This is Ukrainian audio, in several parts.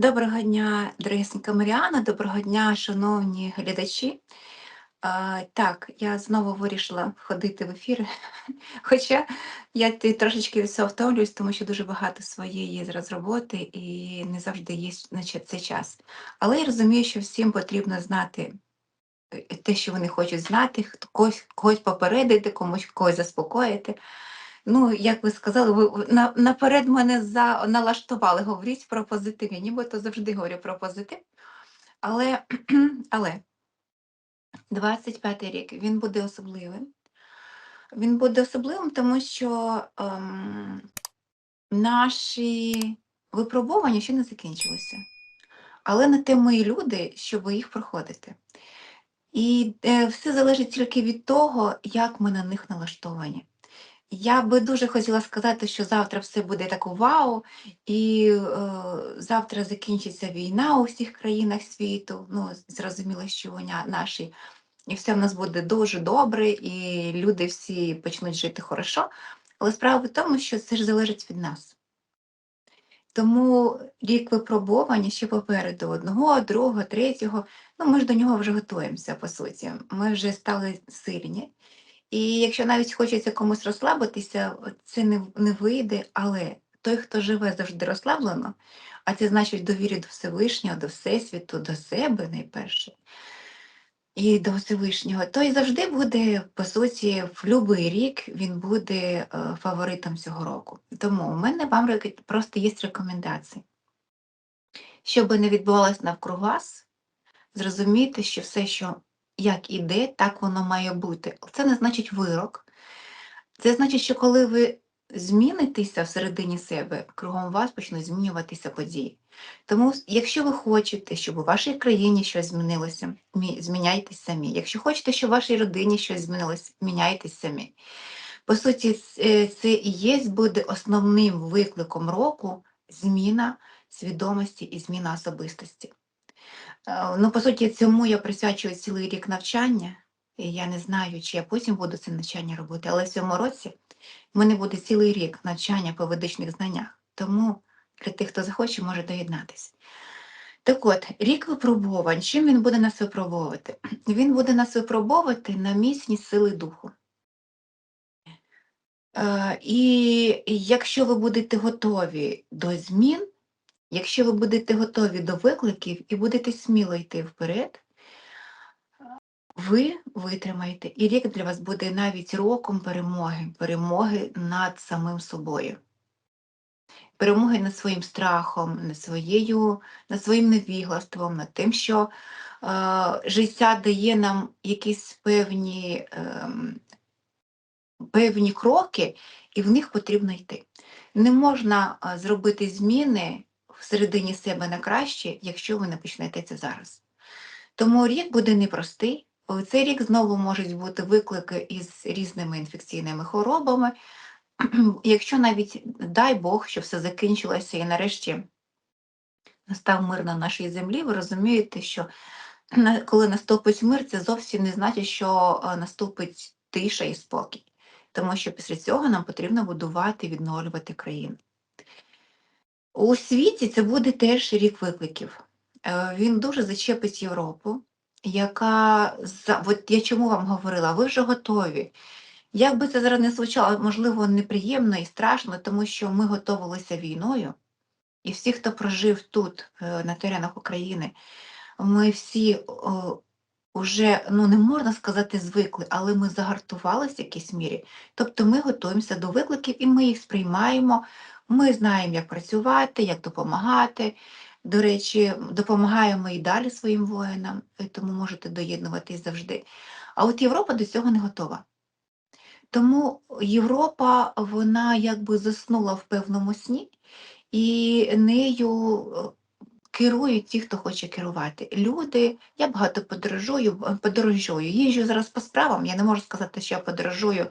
Доброго дня, дорогесенька Маріана, доброго дня, шановні глядачі. А, так, я знову вирішила ходити в ефір, хоча я трошечки від цього втомлююсь, тому що дуже багато своєї зараз роботи і не завжди є значить, цей час. Але я розумію, що всім потрібно знати е, те, що вони хочуть знати, когось, когось попередити, комусь когось заспокоїти. Ну, як ви сказали, ви на, наперед мене за, налаштували, говоріть про позитив. Я нібито завжди говорю про позитив. Але, але 25-й рік він буде особливим. Він буде особливим, тому що ем, наші випробування ще не закінчилися. Але на те ми люди, щоб їх проходити. І е, все залежить тільки від того, як ми на них налаштовані. Я би дуже хотіла сказати, що завтра все буде так вау, і е, завтра закінчиться війна у всіх країнах світу. Ну, зрозуміло, що вона наші, і все в нас буде дуже добре, і люди всі почнуть жити хорошо. Але справа в тому, що це ж залежить від нас. Тому рік випробування ще попереду одного, другого, третього. Ну, ми ж до нього вже готуємося, по суті. Ми вже стали сильні. І якщо навіть хочеться комусь розслабитися, це не, не вийде, але той, хто живе завжди розслаблено, а це значить довірі до Всевишнього, до Всесвіту, до себе найперше, і до Всевишнього, той завжди буде, по суті, в будь-який рік він буде е, фаворитом цього року. Тому у мене вам просто є рекомендації. Що би не відбувалося навкруг вас, зрозумійте, що все, що як іде, так воно має бути. Це не значить вирок. Це значить, що коли ви змінитеся всередині себе, кругом вас почнуть змінюватися події. Тому, якщо ви хочете, щоб у вашій країні щось змінилося, зміняйтесь самі. Якщо хочете, щоб у вашій родині щось змінилося, міняйтесь самі. По суті, е, це і є буде основним викликом року зміна свідомості і зміна особистості. Е, Ну, по суті, цьому я присвячую цілий рік навчання. І я не знаю, чи я потім буду це навчання робити, але в цьому році в мене буде цілий рік навчання по ведичних знаннях. Тому для тих, хто захоче, може доєднатися. Так от, рік випробувань. Чим він буде нас випробовувати? Він буде нас випробовувати на міцність сили духу. Е, І якщо ви будете готові до змін, якщо ви будете готові до викликів і будете сміло йти вперед, ви витримаєте, і рік для вас буде навіть роком перемоги, перемоги над самим собою, перемоги над своїм страхом, над, своєю, над своїм невіглаством, над тим, що е, життя дає нам якісь певні, ем, певні кроки, і в них потрібно йти. Не можна е, зробити зміни всередині себе на краще, якщо ви не почнете це зараз. Тому рік буде непростий. У Цей рік знову можуть бути виклики із різними інфекційними хворобами. Якщо навіть дай Бог, що все закінчилося і нарешті настав мир на нашій землі, ви розумієте, що коли наступить мир, це зовсім не значить, що е, наступить тиша і спокій. Тому що після цього нам потрібно будувати, відновлювати країну. У світі це буде теж рік викликів. Е, Він дуже зачепить Європу, яка за- от я чому вам говорила, ви вже готові. Як би це зараз не звучало, можливо, неприємно і страшно, тому що ми готувалися війною, і всі, хто прожив тут, е, на теренах України, ми всі вже, ну не можна сказати, звикли, але ми загартувалися в якійсь мірі. Тобто ми готуємося до викликів і ми їх сприймаємо. Ми знаємо, як працювати, як допомагати. До речі, допомагаємо і далі своїм воїнам, е, тому можете доєднуватись завжди. А от Європа до цього не готова. Тому Європа, вона якби заснула в певному сні, і нею е, керують ті, хто хоче керувати. Люди, я багато подорожую, е, подорожую, їжджу зараз по справам. Я не можу сказати, що я подорожую,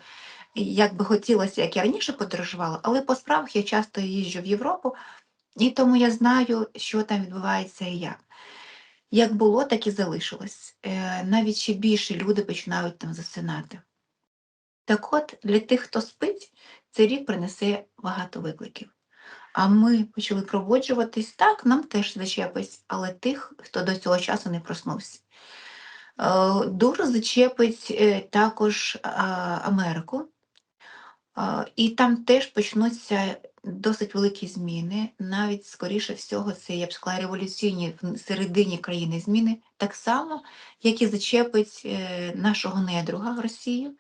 як би хотілося, як я раніше подорожувала, але по справах я часто їжджу в Європу, і тому я знаю, що там відбувається і як. Як було, так і залишилось. Е, Навіть ще більше люди починають там засинати. Так от, для тих, хто спить, цей рік принесе багато викликів. а ми почали пробуджуватись, так, нам теж зачепить, але тих, хто до цього часу не проснувся. Е, Дуже зачепить е, також Америку, і там теж почнуться досить великі зміни, навіть, скоріше всього, це, я б сказала, революційні в середині країни зміни, так само, як і зачепить е, нашого недруга Росію.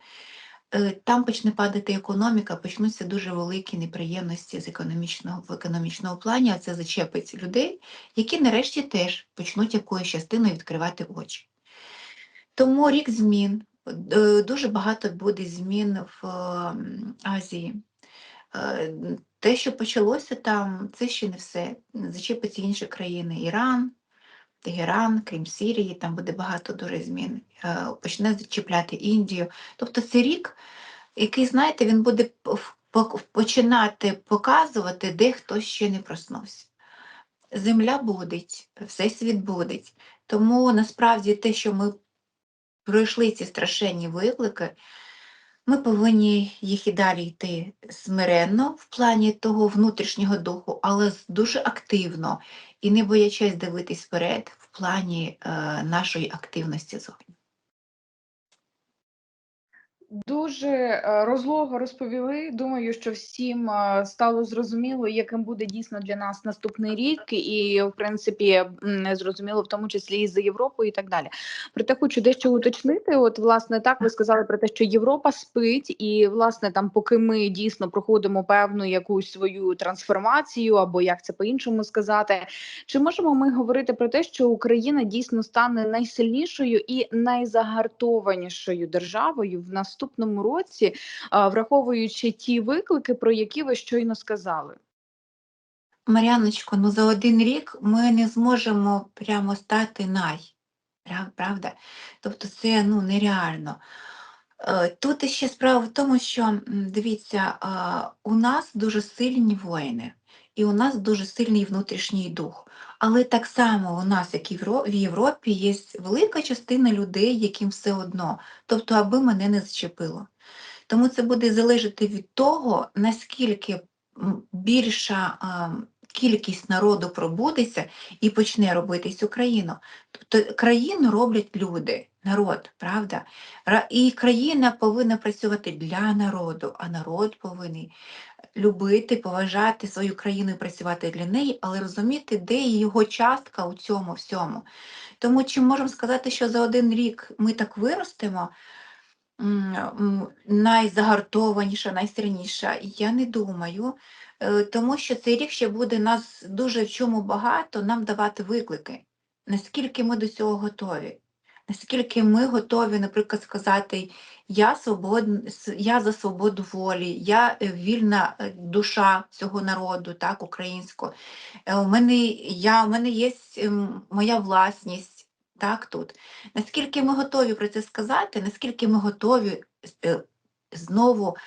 Е, Там почне падати економіка, почнуться дуже великі неприємності з економічного в економічному плані, а це зачепить людей, які нарешті теж почнуть якоюсь частиною відкривати очі. Тому рік змін. Дуже багато буде змін в Азії. Е, Те, що почалося там, це ще не все. Зачепиться інші країни. Іран, Тегеран, крім Сирії, там буде багато дуже змін. Е, Почне зачіпляти Індію. Тобто це рік, який, знаєте, він буде починати показувати, де хто ще не проснувся. Земля будить, всесвіт будить. Тому насправді те, що ми пройшли ці страшенні виклики, ми повинні їх і далі йти смиренно в плані того внутрішнього духу, але дуже активно і не боячись дивитись вперед в плані е, нашої активності зовні. Дуже е, розлого розповіли. Думаю, що всім е, стало зрозуміло, яким буде дійсно для нас наступний рік, і в принципі зрозуміло, в тому числі і за Європою, і так далі. Проте хочу дещо уточнити. От, власне, так ви сказали про те, що Європа спить, і власне там, поки ми дійсно проходимо певну якусь свою трансформацію, або як це по-іншому сказати, чи можемо ми говорити про те, що Україна дійсно стане найсильнішою і найзагартованішою державою в наступному році, враховуючи ті виклики, про які ви щойно сказали? Мар'яночко, ну за один рік ми не зможемо прямо стати най, правда? Тобто це ну, нереально. Е, Тут ще справа в тому, що дивіться, у нас дуже сильні воїни, і у нас дуже сильний внутрішній дух. Але так само у нас, як і в Європі, є велика частина людей, яким все одно, тобто, аби мене не зачепило. Тому це буде залежати від того, наскільки більша кількість народу пробудеться і почне робити цю країну. Тобто країну роблять люди, народ, правда? І країна повинна працювати для народу, а народ повинен любити, поважати свою країну і працювати для неї, але розуміти, де його частка у цьому всьому. Тому чи можемо сказати, що за один рік ми так виростемо? найзагартованіша, найсильніша? Я не думаю, е, тому що цей рік ще буде нас дуже в чому багато нам давати виклики. Наскільки ми до цього готові? Наскільки ми готові, наприклад, сказати, я свобод... я за свободу волі, я е, вільна е, душа цього народу, так, українського. Е, У мене, я, у мене є моя власність, так, тут. Наскільки ми готові про це сказати, наскільки ми готові знову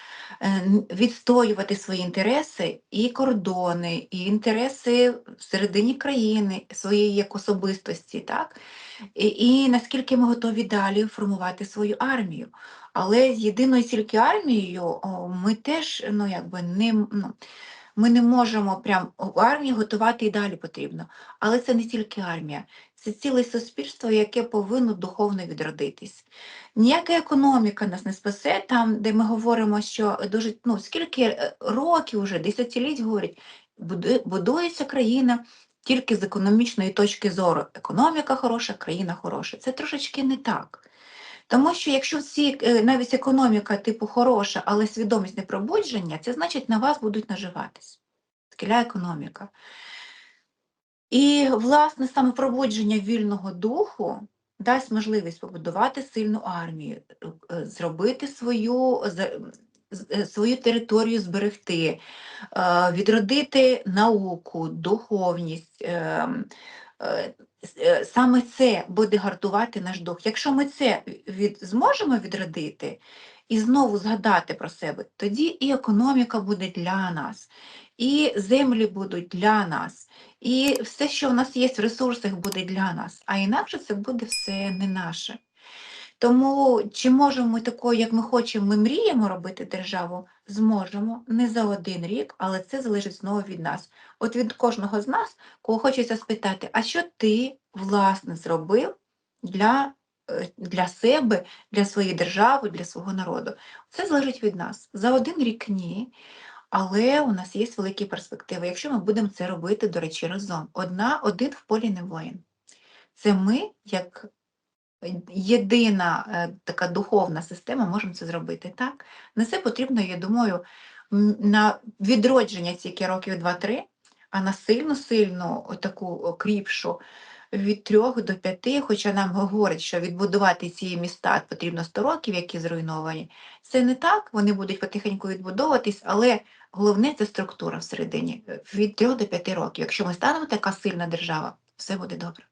е, відстоювати свої інтереси і кордони, і інтереси всередині країни, своєї як особистості, так? І, і наскільки ми готові далі формувати свою армію. Але з єдиною тільки армією ми теж ну, якби, не, ну, ми не можемо прям армії готувати і далі потрібно. Але це не тільки армія, це ціле суспільство, яке повинно духовно відродитись. Ніяка економіка нас не спасе, там, де ми говоримо, що дуже ну, скільки е, років вже, десятиліть говорять, буду- будується країна тільки з економічної точки зору. Економіка хороша, країна хороша. Це трошечки не так. Тому що якщо всі, е, навіть економіка типу хороша, але свідомість не пробудження, це значить на вас будуть наживатись. Скіля економіка. І, власне, саме пробудження вільного духу дасть можливість побудувати сильну армію, е, зробити свою, е, свою територію зберегти, відродити науку, духовність. Е, е, Саме це буде гартувати наш дух. Якщо ми це від, зможемо відродити і знову згадати про себе, тоді і економіка буде для нас, і землі будуть для нас, і все, що в нас є в ресурсах, буде для нас. А інакше це буде все не наше. Тому чи можемо ми такою, як ми хочемо, ми мріємо робити державу? Зможемо не за один рік, але це залежить знову від нас. От від кожного з нас, кого хочеться спитати, а що ти власне зробив для, е, для себе, для своєї держави, для свого народу? Це залежить від нас. За один рік ні. Але у нас є великі перспективи, якщо ми будемо це робити, до речі, разом. Одна, один в полі не воїн. Це ми, як єдина е, така духовна система, можемо це зробити. Так? На це потрібно, я думаю, на відродження тільки років 2-3, а на сильну-сильну таку кріпшу від 3 до 5, хоча нам говорять, що відбудувати ці міста потрібно 100 років, які зруйновані. Це не так, вони будуть потихеньку відбудовуватись, але головне це структура всередині. Від 3 до 5 років. Якщо ми станемо така сильна держава, все буде добре.